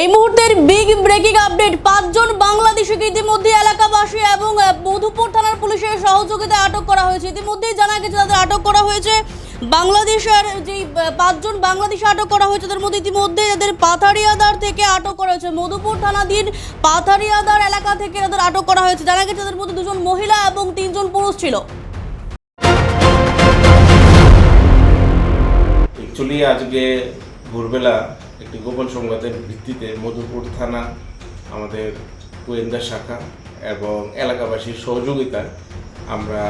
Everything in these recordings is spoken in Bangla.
এই মুহূর্তের বিগ ব্রেকিং আপডেট পাঁচজন বাংলাদেশিকে ইতিমধ্যে এলাকাবাসী এবং মধুপুর থানার পুলিশের সহযোগিতায় আটক করা হয়েছে। ইতিমধ্যেই জানা গেছে তাদের আটক করা হয়েছে। বাংলাদেশের যে পাঁচজন বাংলাদেশে আটক করা হয়েছে, তাদের মধ্যে ইতিমধ্যে তাদের পাথারিয়াদার থেকে আটক করা হয়েছে। মধুপুর থানাধীন পাথারিয়াদার এলাকা থেকে তাদের আটক করা হয়েছে। জানা গেছে তাদের মধ্যে দুজন মহিলা এবং তিনজন পুরুষ ছিল। অ্যাকচুয়ালি আজকে ভোরবেলা একটি গোপন সংবাদের ভিত্তিতে মধুপুর থানা, আমাদের গোয়েন্দা শাখা এবং এলাকাবাসীর সহযোগিতায় আমরা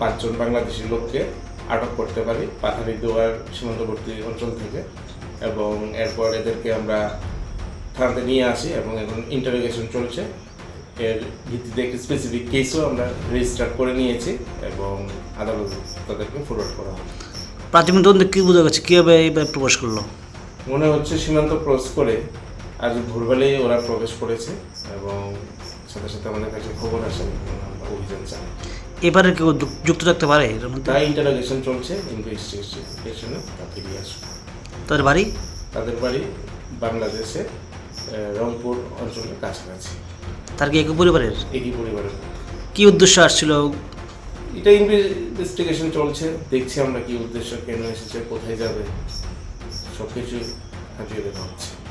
পাঁচজন বাংলাদেশি লোককে আটক করতে পারি পাথারি দোয়ার সীমান্তবর্তী অঞ্চল থেকে এবং এরপর এদেরকে আমরা থানাতে নিয়ে আসি এবং এখন ইন্টারোগেশন চলছে। এর ভিত্তিতে একটি স্পেসিফিক কেসও আমরা রেজিস্টার করে নিয়েছি এবং আদালত তাদেরকে ফরওয়ার্ড করা হবে। প্রাথমিক তদন্তে কী বোঝা গেছে? কীভাবে এইভাবে প্রবেশ করল? মনে হচ্ছে সীমান্ত ক্রস করে আজ ভোরবেলায় ওরা প্রবেশ করেছে এবং সাথে সাথে আমাদের কাছে খবর আসে অভিযান চালাই। এবারে কেউ যুক্ত থাকতে পারে এর মধ্যে? তাই ইন্টারোগেশন চলছে ইনভেস্টিগেশনে তা ফিরিয়ে আসবে। তাদের বাড়ি? তাদের বাড়ি বাংলাদেশে রংপুর অঞ্চলের কাছাকাছি। তার কি একই পরিবারের? একই পরিবারের। কি উদ্দেশ্য আসছিল? এটা ইনভেস্টিগেশন চলছে দেখছি আমরা কি উদ্দেশ্য কেন এসেছে কোথায় যাবে। সব কিছু হাতিয়ে দেখা হচ্ছে